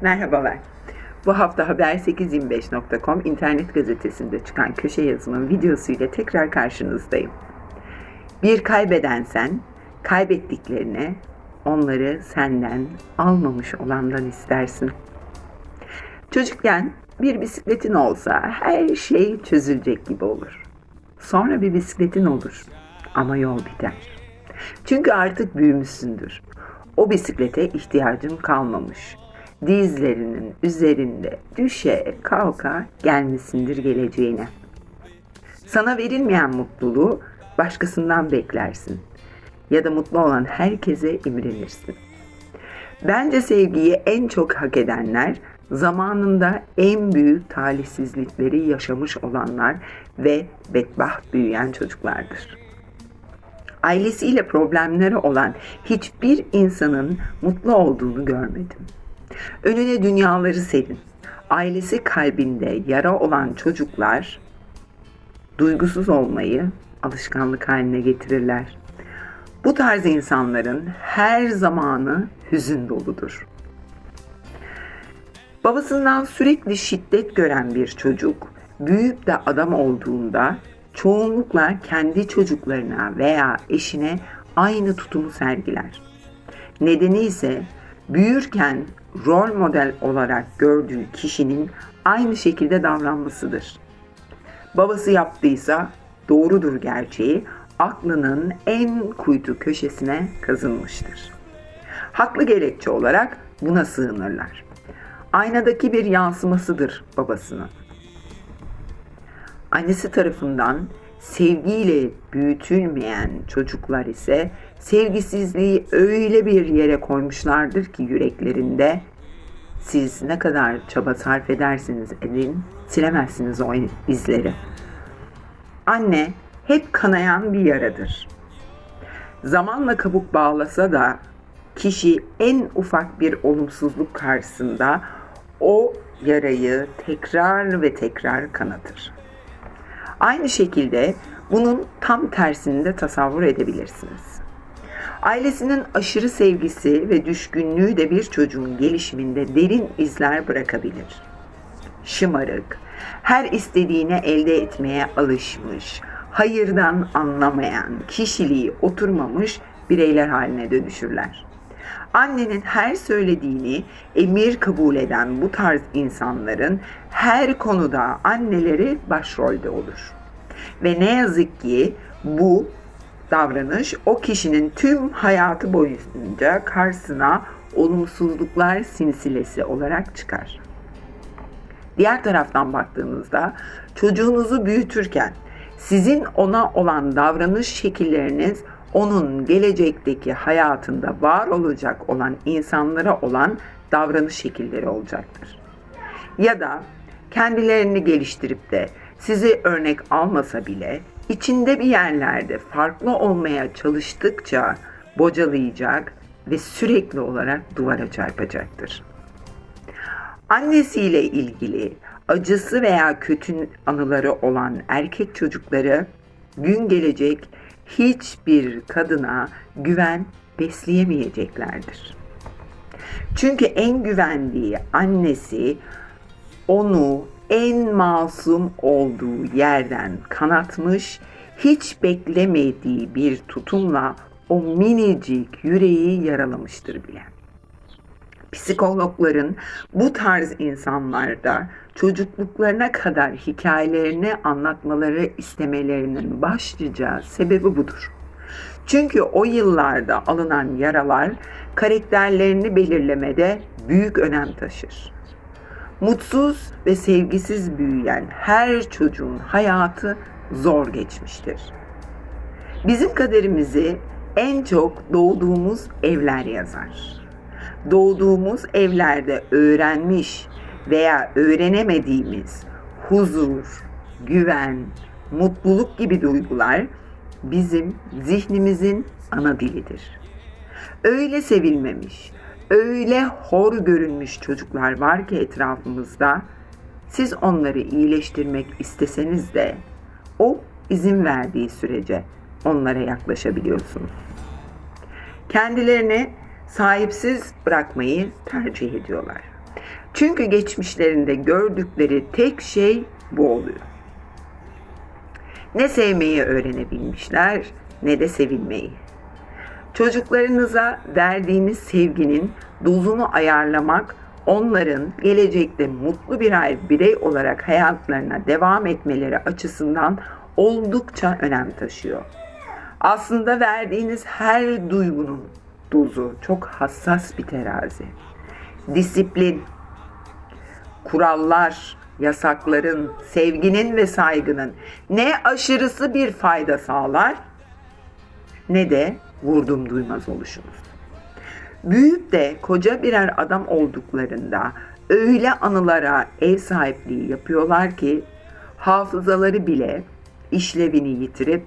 Merhabalar. Bu hafta haber825.com internet gazetesinde çıkan köşe yazımın videosuyla tekrar karşınızdayım. Bir kaybeden sen, kaybettiklerine onları senden almamış olandan istersin. Çocukken bir bisikletin olsa her şey çözülecek gibi olur. Sonra bir bisikletin olur ama yol biter. Çünkü artık büyümüşsündür. O bisiklete ihtiyacın kalmamış. Dizlerinin üzerinde düşe kalka gelmişsindir geleceğine. Sana verilmeyen mutluluğu başkasından beklersin. Ya da mutlu olan herkese imrenirsin. Bence sevgiyi en çok hak edenler zamanında en büyük talihsizlikleri yaşamış olanlar ve bedbaht büyüyen çocuklardır ailesiyle problemleri olan hiçbir insanın mutlu olduğunu görmedim. Önüne dünyaları serin. Ailesi kalbinde yara olan çocuklar duygusuz olmayı alışkanlık haline getirirler. Bu tarz insanların her zamanı hüzün doludur. Babasından sürekli şiddet gören bir çocuk büyüyüp de adam olduğunda çoğunlukla kendi çocuklarına veya eşine aynı tutumu sergiler. Nedeni ise büyürken rol model olarak gördüğü kişinin aynı şekilde davranmasıdır. Babası yaptıysa doğrudur gerçeği aklının en kuytu köşesine kazınmıştır. Haklı gerekçe olarak buna sığınırlar. Aynadaki bir yansımasıdır babasının. Annesi tarafından sevgiyle büyütülmeyen çocuklar ise sevgisizliği öyle bir yere koymuşlardır ki yüreklerinde siz ne kadar çaba sarf edersiniz edin silemezsiniz o izleri. Anne hep kanayan bir yaradır. Zamanla kabuk bağlasa da kişi en ufak bir olumsuzluk karşısında o yarayı tekrar ve tekrar kanatır. Aynı şekilde bunun tam tersini de tasavvur edebilirsiniz. Ailesinin aşırı sevgisi ve düşkünlüğü de bir çocuğun gelişiminde derin izler bırakabilir. Şımarık, her istediğine elde etmeye alışmış, hayırdan anlamayan, kişiliği oturmamış bireyler haline dönüşürler. Annenin her söylediğini emir kabul eden bu tarz insanların her konuda anneleri başrolde olur. Ve ne yazık ki bu davranış o kişinin tüm hayatı boyunca karşısına olumsuzluklar sinsilesi olarak çıkar. Diğer taraftan baktığınızda çocuğunuzu büyütürken sizin ona olan davranış şekilleriniz onun gelecekteki hayatında var olacak olan insanlara olan davranış şekilleri olacaktır. Ya da kendilerini geliştirip de sizi örnek almasa bile içinde bir yerlerde farklı olmaya çalıştıkça bocalayacak ve sürekli olarak duvara çarpacaktır. Annesiyle ilgili acısı veya kötü anıları olan erkek çocukları gün gelecek hiçbir kadına güven besleyemeyeceklerdir. Çünkü en güvendiği annesi onu en masum olduğu yerden kanatmış, hiç beklemediği bir tutumla o minicik yüreği yaralamıştır bile. Psikologların bu tarz insanlarda çocukluklarına kadar hikayelerini anlatmaları istemelerinin başlıca sebebi budur. Çünkü o yıllarda alınan yaralar karakterlerini belirlemede büyük önem taşır. Mutsuz ve sevgisiz büyüyen her çocuğun hayatı zor geçmiştir. Bizim kaderimizi en çok doğduğumuz evler yazar. Doğduğumuz evlerde öğrenmiş veya öğrenemediğimiz huzur, güven, mutluluk gibi duygular bizim zihnimizin ana dilidir. Öyle sevilmemiş, öyle hor görünmüş çocuklar var ki etrafımızda siz onları iyileştirmek isteseniz de o izin verdiği sürece onlara yaklaşabiliyorsunuz. Kendilerini sahipsiz bırakmayı tercih ediyorlar. Çünkü geçmişlerinde gördükleri tek şey bu oluyor. Ne sevmeyi öğrenebilmişler ne de sevilmeyi. Çocuklarınıza verdiğiniz sevginin dozunu ayarlamak onların gelecekte mutlu birer birey olarak hayatlarına devam etmeleri açısından oldukça önem taşıyor. Aslında verdiğiniz her duygunun dozu çok hassas bir terazi. Disiplin, kurallar, yasakların, sevginin ve saygının ne aşırısı bir fayda sağlar ne de vurdum duymaz oluşunuz. Büyüyüp de koca birer adam olduklarında öyle anılara ev sahipliği yapıyorlar ki hafızaları bile işlevini yitirip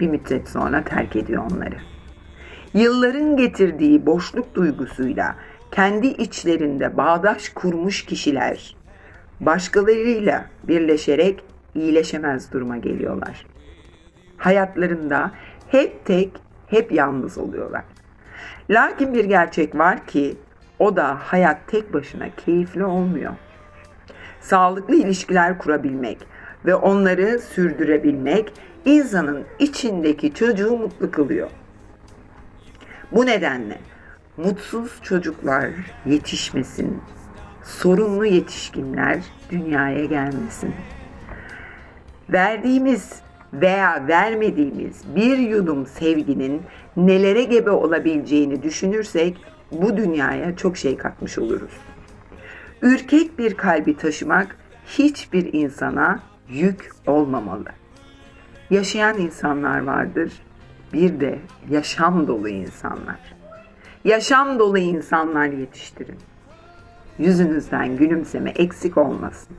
bir müddet sonra terk ediyor onları. Yılların getirdiği boşluk duygusuyla kendi içlerinde bağdaş kurmuş kişiler başkalarıyla birleşerek iyileşemez duruma geliyorlar. Hayatlarında hep tek, hep yalnız oluyorlar. Lakin bir gerçek var ki o da hayat tek başına keyifli olmuyor. Sağlıklı ilişkiler kurabilmek ve onları sürdürebilmek insanın içindeki çocuğu mutlu kılıyor. Bu nedenle mutsuz çocuklar yetişmesin, sorunlu yetişkinler dünyaya gelmesin. Verdiğimiz veya vermediğimiz bir yudum sevginin nelere gebe olabileceğini düşünürsek bu dünyaya çok şey katmış oluruz. Ürkek bir kalbi taşımak hiçbir insana yük olmamalı. Yaşayan insanlar vardır, bir de yaşam dolu insanlar. Yaşam dolu insanlar yetiştirin. Yüzünüzden gülümseme eksik olmasın.